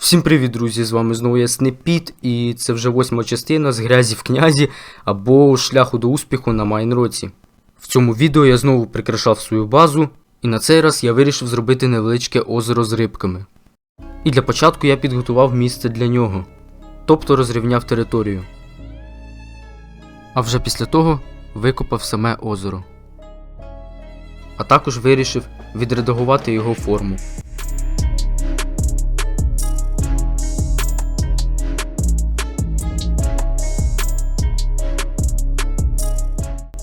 Всім привіт, друзі! З вами знову я Снепіт, і це вже восьма частина з грязі в князі або шляху до успіху на Майнроці. В цьому відео я знову прикрашав свою базу, і на цей раз я вирішив зробити невеличке озеро з рибками. І для початку я підготував місце для нього, тобто розрівняв територію. А вже після того викопав саме озеро. А також вирішив відредагувати його форму.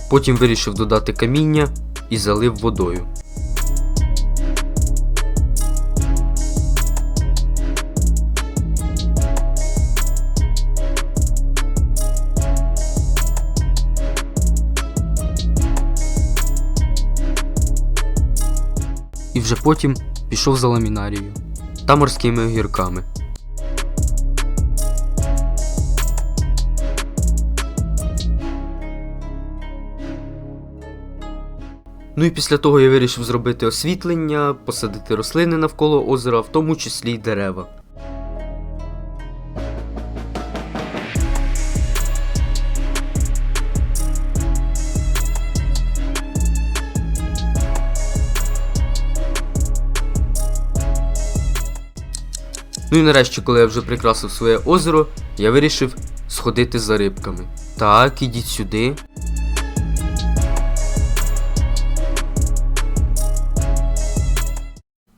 Потім вирішив додати каміння і залив водою. І вже потім пішов за ламінарією та морськими огірками. Ну і після того я вирішив зробити освітлення, посадити рослини навколо озера, в тому числі й дерева. Ну і нарешті, коли я вже прикрасив своє озеро, я вирішив сходити за рибками. Так, ідіть сюди.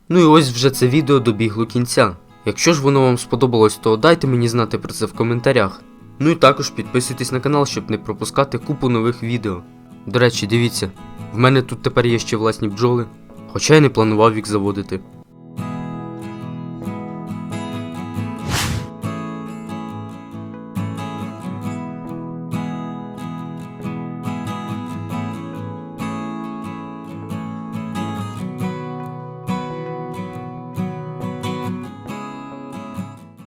Ну і ось вже це відео добігло кінця. Якщо ж воно вам сподобалось, то дайте мені знати про це в коментарях. Ну і також підписуйтесь на канал, щоб не пропускати купу нових відео. До речі, дивіться, в мене тут тепер є ще власні бджоли, хоча я не планував їх заводити.